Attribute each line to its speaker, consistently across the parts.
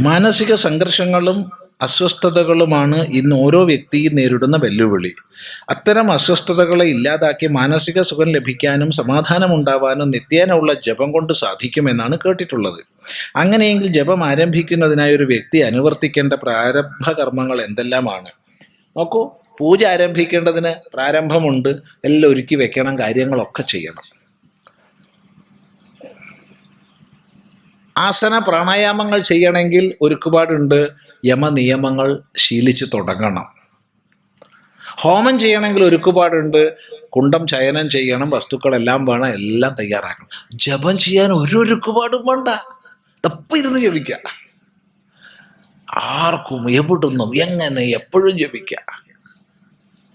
Speaker 1: മാനസിക സംഘർഷങ്ങളും അസ്വസ്ഥതകളുമാണ് ഇന്ന് ഓരോ വ്യക്തിയും നേരിടുന്ന വെല്ലുവിളി. അത്തരം അസ്വസ്ഥതകളെ ഇല്ലാതാക്കി മാനസിക സുഖം ലഭിക്കാനും സമാധാനമുണ്ടാവാനും ഉണ്ടാവാനും നിത്യേനയുള്ള ജപം കൊണ്ട് സാധിക്കുമെന്നാണ് കേട്ടിട്ടുള്ളത്. അങ്ങനെയെങ്കിൽ ജപം ആരംഭിക്കുന്നതിനായി ഒരു വ്യക്തി അനുവർത്തിക്കേണ്ട പ്രാരംഭ കർമ്മങ്ങൾ എന്തെല്ലാമാണ്? നോക്കൂ പൂജ ആരംഭിക്കേണ്ടതിന് പ്രാരംഭമുണ്ട്. എല്ലാം ഒരുക്കി വെക്കണം കാര്യങ്ങളൊക്കെ ചെയ്യണം. ആസന പ്രാണായാമങ്ങൾ ചെയ്യണമെങ്കിൽ ഒരുപാടുണ്ട് യമനിയമങ്ങൾ ശീലിച്ചു തുടങ്ങണം. ഹോമം ചെയ്യണമെങ്കിൽ ഒരുപാടുണ്ട് കുണ്ടം ചയനം ചെയ്യണം വസ്തുക്കളെല്ലാം വേണം എല്ലാം തയ്യാറാക്കണം. ജപം ചെയ്യാൻ ഒരു ഒരുക്കുപാടും വേണ്ട. തപ്പിരുന്ന് ജപിക്കുക ആർക്കും എവിടുന്നും എങ്ങനെ എപ്പോഴും ജപിക്കുക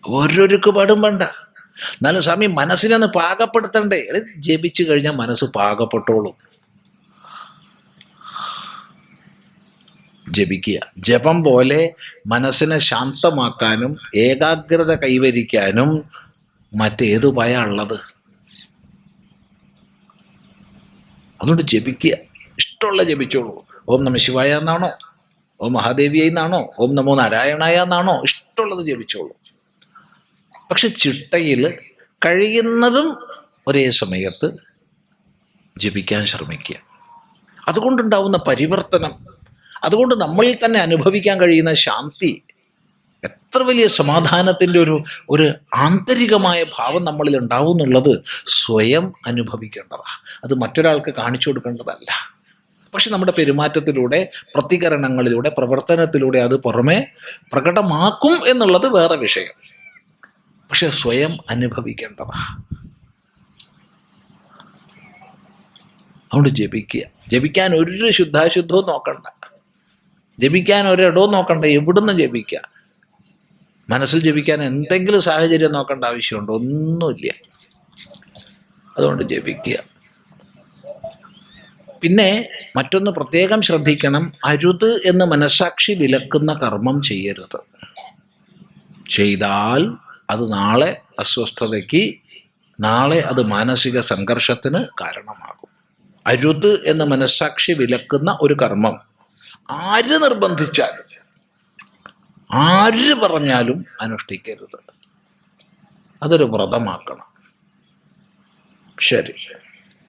Speaker 1: ഓരോരുപാടും വേണ്ട. എന്നാലും സ്വാമി മനസ്സിനൊന്ന് പാകപ്പെടുത്തണ്ടേ. ജപിച്ചു കഴിഞ്ഞാൽ മനസ്സ് പാകപ്പെട്ടോളും. ജപിക്കുക. ജപം പോലെ മനസ്സിനെ ശാന്തമാക്കാനും ഏകാഗ്രത കൈവരിക്കാനും മറ്റേതുപായ ഉള്ളത്. അതുകൊണ്ട് ജപിക്കുക. ഇഷ്ടമുള്ള ജപിച്ചോളൂ. ഓം നമ ശിവായ എന്നാണോ? ഓം മഹാദേവിയെന്നാണോ ഓം നമോ നാരായണായ എന്നാണോ? ഇഷ്ടമുള്ളത് ജപിച്ചോളൂ. പക്ഷെ ചിട്ടയിൽ കഴിയുന്നതും ഒരേ സമയത്ത് ജപിക്കാൻ ശ്രമിക്കുക. അതുകൊണ്ടുണ്ടാവുന്ന പരിവർത്തനം അതുകൊണ്ട് നമ്മളിൽ തന്നെ അനുഭവിക്കാൻ കഴിയുന്ന ശാന്തി എത്ര വലിയ സമാധാനത്തിന്റെ ഒരു ഒരു ആന്തരികമായ ഭാവം നമ്മളിൽ ഉണ്ടാവും എന്നുള്ളത് സ്വയം അനുഭവിക്കേണ്ടതാണ്. അത് മറ്റൊരാൾക്ക് കാണിച്ചു കൊടുക്കേണ്ടതല്ല. പക്ഷെ നമ്മുടെ പെരുമാറ്റത്തിലൂടെ പ്രതികരണങ്ങളിലൂടെ പ്രവർത്തനത്തിലൂടെ അത് പുറമെ പ്രകടമാക്കും എന്നുള്ളത് വേറെ വിഷയം. പക്ഷെ സ്വയം അനുഭവിക്കേണ്ടതാണ് അതുകൊണ്ട് ജപിക്കുക. ജപിക്കാൻ ഒരു ശുദ്ധാശുദ്ധവും നോക്കണ്ട. ജപിക്കാൻ ഒരിടവും നോക്കണ്ട. എവിടുന്ന് ജപിക്കുക മനസ്സിൽ ജപിക്കാൻ എന്തെങ്കിലും സാഹചര്യം നോക്കേണ്ട ആവശ്യമുണ്ടോ. ഒന്നുമില്ല. അതുകൊണ്ട് ജപിക്കുക. പിന്നെ മറ്റൊന്ന് പ്രത്യേകം ശ്രദ്ധിക്കണം. അരുത് എന്ന് മനസാക്ഷി വിലക്കുന്ന കർമ്മം ചെയ്യരുത്. ചെയ്താൽ അത് നാളെ അസ്വസ്ഥതയ്ക്ക് നാളെ അത് മാനസിക സംഘർഷത്തിന് കാരണമാകും. അരുത് എന്ന് മനസ്സാക്ഷി വിലക്കുന്ന ഒരു കർമ്മം ആര് നിർബന്ധിച്ചാലും ആര് പറഞ്ഞാലും അനുഷ്ഠിക്കരുത്. അതൊരു വ്രതമാക്കണം. ശരി.